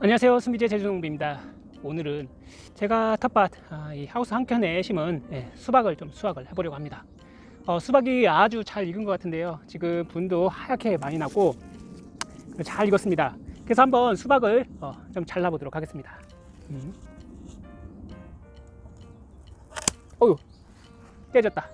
안녕하세요. 수미제 제주농부입니다. 오늘은 제가 텃밭 아, 이 하우스 한켠에 심은 예, 수박을 좀 수확을 해보려고 합니다. 어, 수박이 아주 잘 익은 것 같은데요. 지금 분도 하얗게 많이 나고 잘 익었습니다. 그래서 한번 수박을 어, 좀 잘라보도록 하겠습니다. 음. 어휴 깨졌다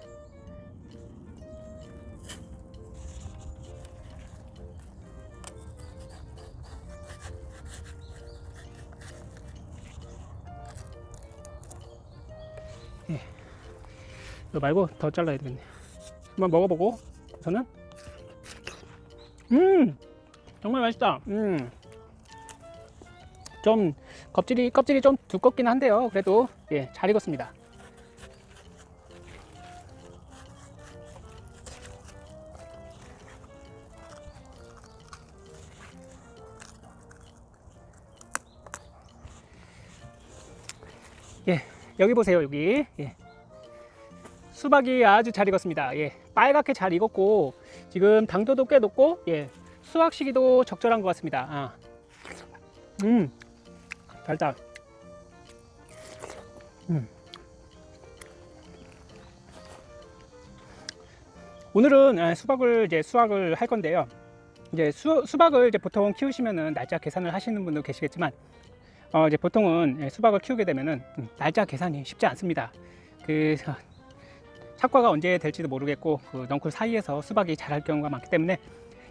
이거 말고 더 잘라야 되겠네. 한번 먹어보고 저는 음 정말 맛있다. 음. 좀 껍질이 껍질이 좀 두껍긴 한데요. 그래도 예, 잘 익었습니다. 예, 여기 보세요. 여기. 예. 수박이 아주 잘 익었습니다. 예, 빨갛게 잘 익었고 지금 당도도 꽤 높고 예, 수확 시기도 적절한 것 같습니다. 아. 음, 달달. 음. 오늘은 아, 수박을 이제 수확을 할 건데요. 이제 수, 수박을 이제 보통 키우시면은 날짜 계산을 하시는 분도 계시겠지만 어, 이제 보통은 예, 수박을 키우게 되면은 음, 날짜 계산이 쉽지 않습니다. 그 착과가 언제 될지도 모르겠고 그 넝쿨 사이에서 수박이 자랄 경우가 많기 때문에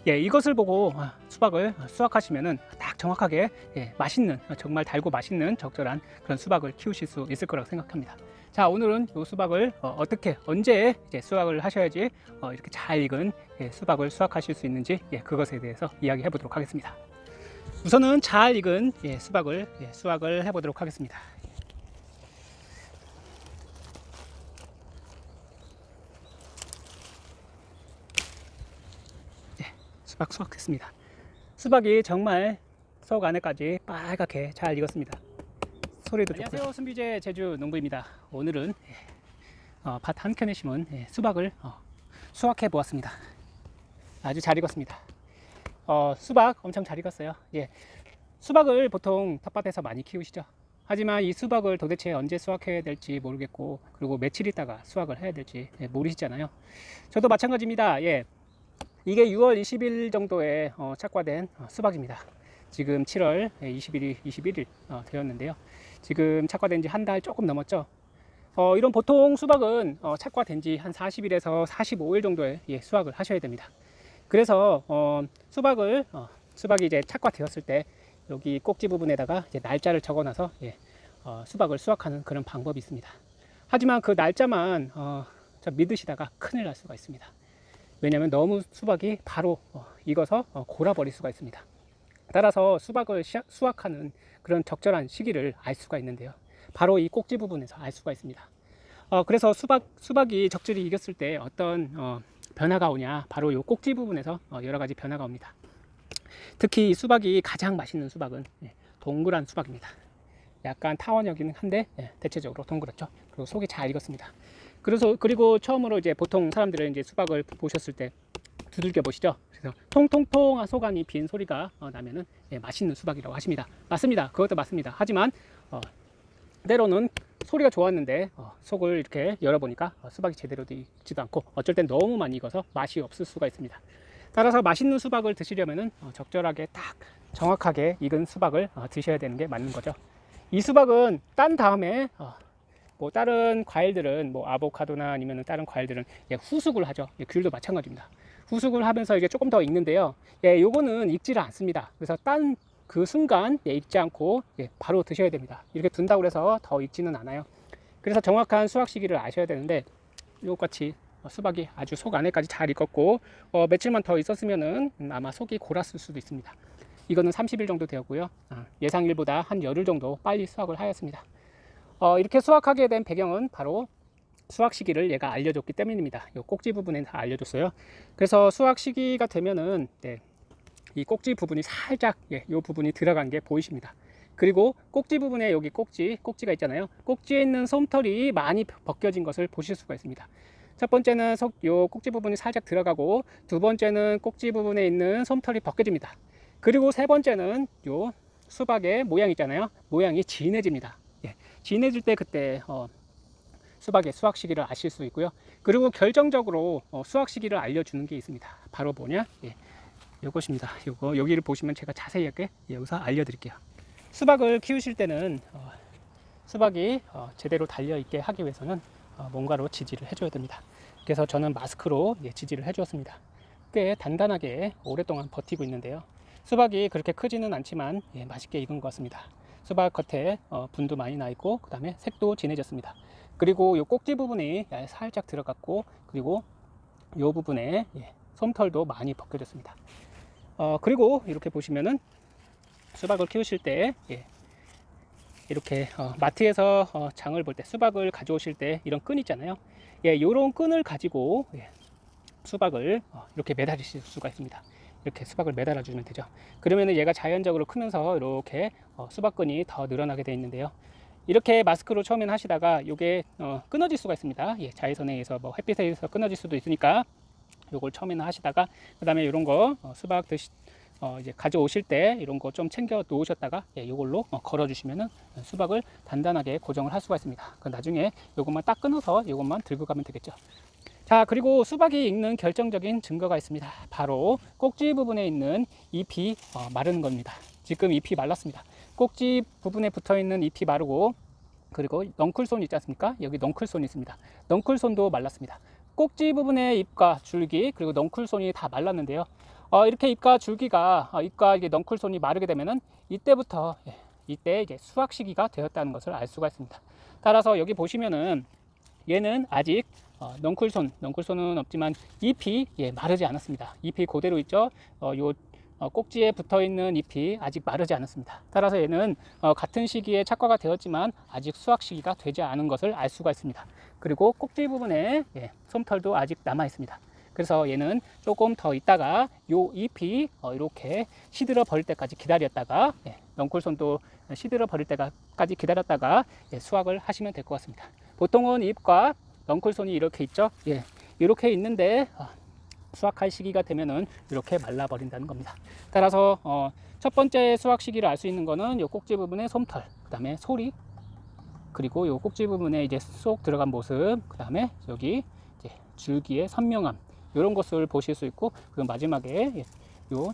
예, 이것을 보고 아, 수박을 수확하시면은 딱 정확하게 예, 맛있는 정말 달고 맛있는 적절한 그런 수박을 키우실 수 있을 거라고 생각합니다. 자 오늘은 이 수박을 어, 떻게 언제 이제 수확을 하셔야지 어, 이렇게 잘 익은 예, 수박을 수확하실 수 있는지 예, 그것에 대해서 이야기해 보도록 하겠습니다. 우선은 잘 익은 예, 수박을 예, 수확을 해 보도록 하겠습니다. 수박 수확했습니다. 수박이 정말 속 안에까지 빨갛게 잘 익었습니다. 소리도. 안녕하세요. 순비제 제주 농부입니다. 오늘은 예, 어, 밭 한 켠에 심은 예, 수박을 어, 수확해 보았습니다. 아주 잘 익었습니다. 어, 수박 엄청 잘 익었어요. 예, 수박을 보통 텃밭에서 많이 키우시죠. 하지만 이 수박을 도대체 언제 수확해야 될지 모르겠고 그리고 며칠 있다가 수확을 해야 될지 예, 모르시잖아요. 저도 마찬가지입니다. 예, 이게 6월 20일 정도에 어, 착과된 어, 수박입니다. 지금 7월 21일, 21일 어, 되었는데요. 지금 착과된 지 한 달 조금 넘었죠. 어, 이런 보통 수박은 어, 착과된 지 한 40일에서 45일 정도에 예, 수확을 하셔야 됩니다. 그래서 어, 수박을 어, 수박이 이제 착과되었을 때 여기 꼭지 부분에다가 날짜를 적어놔서 예, 어, 수박을 수확하는 그런 방법이 있습니다. 하지만 그 날짜만 어, 좀 믿으시다가 큰일 날 수가 있습니다. 왜냐하면 너무 수박이 바로 어, 익어서 어, 골아버릴 수가 있습니다. 따라서 수박을 수확하는 그런 적절한 시기를 알 수가 있는데요. 바로 이 꼭지 부분에서 알 수가 있습니다. 어, 그래서 수박, 수박이 적절히 익었을 때 어떤 어, 변화가 오냐, 바로 이 꼭지 부분에서 어, 여러 가지 변화가 옵니다. 특히 이 수박이 가장 맛있는 수박은 예, 동그란 수박입니다. 약간 타원형이긴 한데 예, 대체적으로 동그랗죠. 그리고 속이 잘 익었습니다. 그래서 그리고 처음으로 이제 보통 사람들은 이제 수박을 보셨을 때 두들겨 보시죠. 그래서 통통통한 소간이 빈 소리가 어, 나면은 예, 맛있는 수박이라고 하십니다. 맞습니다. 그것도 맞습니다. 하지만 어, 때로는 소리가 좋았는데 어, 속을 이렇게 열어보니까 어, 수박이 제대로 익지도 않고 어쩔 땐 너무 많이 익어서 맛이 없을 수가 있습니다. 따라서 맛있는 수박을 드시려면은 어, 적절하게 딱 정확하게 익은 수박을 어, 드셔야 되는 게 맞는 거죠. 이 수박은 딴 다음에 어, 뭐 다른 과일들은 뭐 아보카도나 아니면 다른 과일들은 예, 후숙을 하죠. 예, 귤도 마찬가지입니다. 후숙을 하면서 이게 조금 더 익는데요. 예, 요거는 익지를 않습니다. 그래서 딴 그 순간 예, 익지 않고 예, 바로 드셔야 됩니다. 이렇게 둔다고 해서 더 익지는 않아요. 그래서 정확한 수확 시기를 아셔야 되는데 요같이 어, 수박이 아주 속 안에까지 잘 익었고 어, 며칠만 더 있었으면은 음, 아마 속이 골았을 수도 있습니다. 이거는 30일 정도 되었고요. 아, 예상일보다 한 열흘 정도 빨리 수확을 하였습니다. 어, 이렇게 수확하게 된 배경은 바로 수확 시기를 얘가 알려줬기 때문입니다. 이 꼭지 부분에 다 알려줬어요. 그래서 수확 시기가 되면은 네, 이 꼭지 부분이 살짝 예, 이 부분이 들어간 게 보이십니다. 그리고 꼭지 부분에 여기 꼭지 꼭지가 있잖아요. 꼭지에 있는 솜털이 많이 벗겨진 것을 보실 수가 있습니다. 첫 번째는 속, 요 꼭지 부분이 살짝 들어가고 두 번째는 꼭지 부분에 있는 솜털이 벗겨집니다. 그리고 세 번째는 요 수박의 모양 있잖아요. 모양이 진해집니다. 예, 진해질 때 그때 어, 수박의 수확 시기를 아실 수 있고요. 그리고 결정적으로 어, 수확 시기를 알려주는 게 있습니다. 바로 뭐냐? 예, 이것입니다. 요거 여기를 보시면 제가 자세하게 여기서 알려드릴게요. 수박을 키우실 때는 어, 수박이 어, 제대로 달려 있게 하기 위해서는 어, 뭔가로 지지를 해줘야 됩니다. 그래서 저는 마스크로 예, 지지를 해주었습니다. 꽤 단단하게 오랫동안 버티고 있는데요. 수박이 그렇게 크지는 않지만 예, 맛있게 익은 것 같습니다. 수박 겉에 어, 분도 많이 나 있고 그 다음에 색도 진해졌습니다. 그리고 요 꼭지 부분이 예, 살짝 들어갔고 그리고 요 부분에 예, 솜털도 많이 벗겨졌습니다. 어, 그리고 이렇게 보시면은 수박을 키우실 때 예, 이렇게 어, 마트에서 어, 장을 볼 때 수박을 가져오실 때 이런 끈 있잖아요. 예, 요런 끈을 가지고 예, 수박을 어, 이렇게 매달리실 수가 있습니다. 이렇게 수박을 매달아 주면 되죠. 그러면 얘가 자연적으로 크면서 이렇게 어, 수박끈이 더 늘어나게 되어 있는데요. 이렇게 마스크로 처음엔 하시다가 이게 어, 끊어질 수가 있습니다. 예, 자외선에 의해서 뭐 햇빛에 의해서 끊어질 수도 있으니까 요걸 처음에는 하시다가 그 다음에 이런 거 어, 수박 드시 어, 이제 가져오실 때 이런 거 좀 챙겨 놓으셨다가 예, 요걸로 어, 걸어 주시면은 수박을 단단하게 고정을 할 수가 있습니다. 그 나중에 요것만 딱 끊어서 요것만 들고 가면 되겠죠. 자 그리고 수박이 익는 결정적인 증거가 있습니다. 바로 꼭지 부분에 있는 잎이 어, 마르는 겁니다. 지금 잎이 말랐습니다. 꼭지 부분에 붙어 있는 잎이 마르고 그리고 넝쿨손 있지 않습니까? 여기 넝쿨손이 있습니다. 넝쿨손도 말랐습니다. 꼭지 부분의 잎과 줄기 그리고 넝쿨손이 다 말랐는데요. 어, 이렇게 잎과 줄기가 어, 잎과 이게 넝쿨손이 마르게 되면은 이때부터 예, 이때 이제 수확 시기가 되었다는 것을 알 수가 있습니다. 따라서 여기 보시면은 얘는 아직 어, 넝쿨손, 넝쿨손은 없지만 잎이 예, 마르지 않았습니다. 잎이 그대로 있죠. 어, 요 어, 꼭지에 붙어 있는 잎이 아직 마르지 않았습니다. 따라서 얘는 어, 같은 시기에 착과가 되었지만 아직 수확 시기가 되지 않은 것을 알 수가 있습니다. 그리고 꼭지 부분에 예, 솜털도 아직 남아 있습니다. 그래서 얘는 조금 더 있다가 요 잎이 어, 이렇게 시들어 버릴 때까지 기다렸다가 예, 넝쿨손도 시들어 버릴 때까지 기다렸다가 예, 수확을 하시면 될 것 같습니다. 보통은 잎과 넝쿨손이 이렇게 있죠. 예, 이렇게 있는데 어, 수확할 시기가 되면은 이렇게 말라 버린다는 겁니다. 따라서 어, 첫 번째 수확 시기를 알 수 있는 거는 요 꼭지 부분의 솜털, 그 다음에 소리, 그리고 요 꼭지 부분에 이제 쏙 들어간 모습, 그 다음에 여기 이제 줄기의 선명함 이런 것을 보실 수 있고 그리고 마지막에 예, 요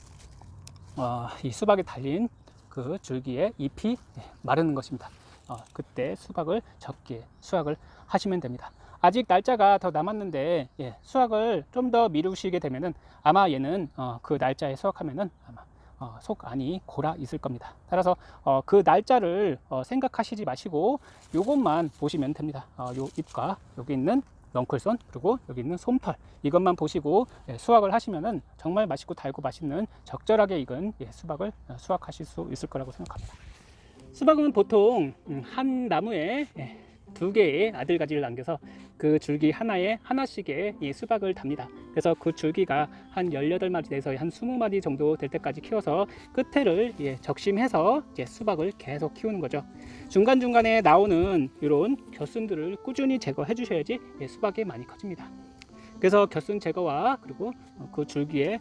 어, 이 수박에 달린 그 줄기의 잎이 예, 마르는 것입니다. 어, 그때 수박을 적게 수확을 하시면 됩니다. 아직 날짜가 더 남았는데 예, 수확을 좀 더 미루시게 되면은 아마 얘는 어, 그 날짜에 수확하면은 아마 어, 속 안이 골아 있을 겁니다. 따라서 어, 그 날짜를 어, 생각하시지 마시고 요것만 보시면 됩니다. 어, 요 잎과 여기 있는 넝쿨손 그리고 여기 있는 솜털 이것만 보시고 예, 수확을 하시면은 정말 맛있고 달고 맛있는 적절하게 익은 예, 수박을 어, 수확하실 수 있을 거라고 생각합니다. 수박은 보통 음, 한 나무에 예, 두 개의 아들 가지를 남겨서 그 줄기 하나에 하나씩의 이 수박을 답니다. 그래서 그 줄기가 한 18마리에서 한 20마리 정도 될 때까지 키워서 끝에를 예, 적심해서 이제 수박을 계속 키우는 거죠. 중간중간에 나오는 이런 겨순들을 꾸준히 제거해 주셔야지 예, 수박이 많이 커집니다. 그래서 겨순 제거와 그리고 어, 그 줄기에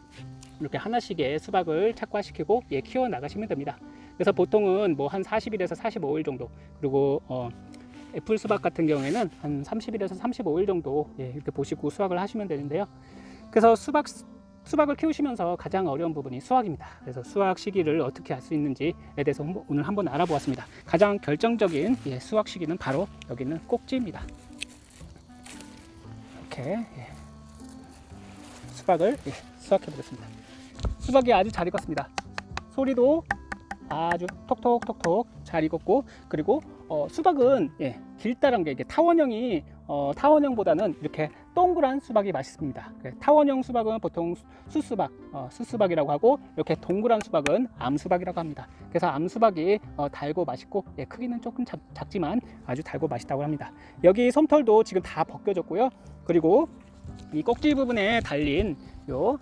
이렇게 하나씩의 수박을 착과시키고 예, 키워 나가시면 됩니다. 그래서 보통은 뭐 한 40일에서 45일 정도 그리고 어, 애플 수박 같은 경우에는 한 30일에서 35일 정도 예, 이렇게 보시고 수확을 하시면 되는데요. 그래서 수박 수박을 키우시면서 가장 어려운 부분이 수확입니다. 그래서 수확 시기를 어떻게 알수 있는지에 대해서 오늘 한번 알아보았습니다. 가장 결정적인 예, 수확 시기는 바로 여기 있는 꼭지입니다. 이렇게 예, 수박을 예, 수확해 보겠습니다. 수박이 아주 잘 익었습니다. 소리도 아주 톡톡톡톡 잘 익었고 그리고 어, 수박은 예, 길다란 게 이게 타원형이 어, 타원형보다는 이렇게 동그란 수박이 맛있습니다. 그 타원형 수박은 보통 수수박, 어, 수수박이라고 하고 이렇게 동그란 수박은 암수박이라고 합니다. 그래서 암수박이 어, 달고 맛있고 예, 크기는 조금 작, 작지만 아주 달고 맛있다고 합니다. 여기 솜털도 지금 다 벗겨졌고요. 그리고 이 꼭지 부분에 달린 요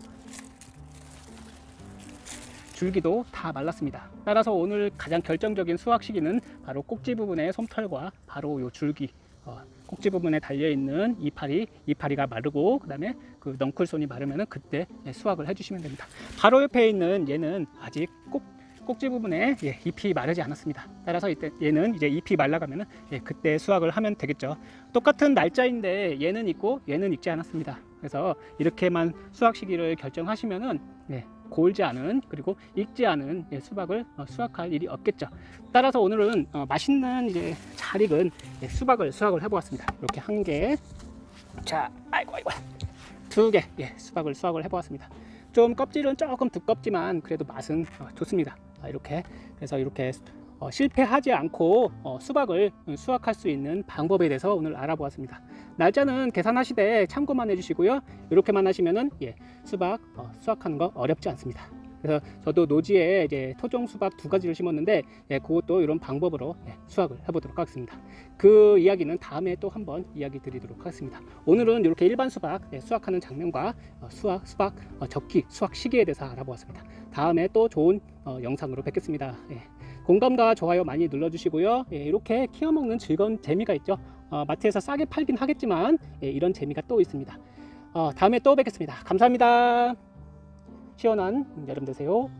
줄기도 다 말랐습니다. 따라서 오늘 가장 결정적인 수확 시기는 바로 꼭지 부분의 솜털과 바로 요 줄기, 어, 꼭지 부분에 달려 있는 이파리, 이파리가 마르고 그 다음에 그 넝쿨손이 마르면은 그때 예, 수확을 해주시면 됩니다. 바로 옆에 있는 얘는 아직 꼭 꼭지 부분에 예, 잎이 마르지 않았습니다. 따라서 이때 얘는 이제 잎이 말라가면은 예, 그때 수확을 하면 되겠죠. 똑같은 날짜인데 얘는 있고 얘는 익지 않았습니다. 그래서 이렇게만 수확 시기를 결정하시면은 예, 골지 않은 그리고 익지 않은 예, 수박을 어, 수확할 일이 없겠죠. 따라서 오늘은 어, 맛있는 이제 잘 익은 예, 수박을 수확을 해보았습니다. 이렇게 한 개, 자, 아이고 아이고 두 개, 예, 수박을 수확을 해보았습니다. 좀 껍질은 조금 두껍지만 그래도 맛은 어, 좋습니다. 아, 이렇게 그래서 이렇게 어, 실패하지 않고 어, 수박을 수확할 수 있는 방법에 대해서 오늘 알아보았습니다. 날짜는 계산하시되 참고만 해주시고요. 이렇게만 하시면은 예, 수박 어, 수확하는 거 어렵지 않습니다. 그래서 저도 노지에 이제 토종 수박 두 가지를 심었는데 예, 그것도 이런 방법으로 예, 수확을 해보도록 하겠습니다. 그 이야기는 다음에 또 한번 이야기 드리도록 하겠습니다. 오늘은 이렇게 일반 수박 예, 수확하는 장면과 어, 수확 수박 어, 적기 수확 시기에 대해서 알아보았습니다. 다음에 또 좋은 어, 영상으로 뵙겠습니다. 예. 공감과 좋아요 많이 눌러주시고요. 예, 이렇게 키워 먹는 즐거운 재미가 있죠. 어, 마트에서 싸게 팔긴 하겠지만 예, 이런 재미가 또 있습니다. 어, 다음에 또 뵙겠습니다. 감사합니다. 시원한 여름 되세요.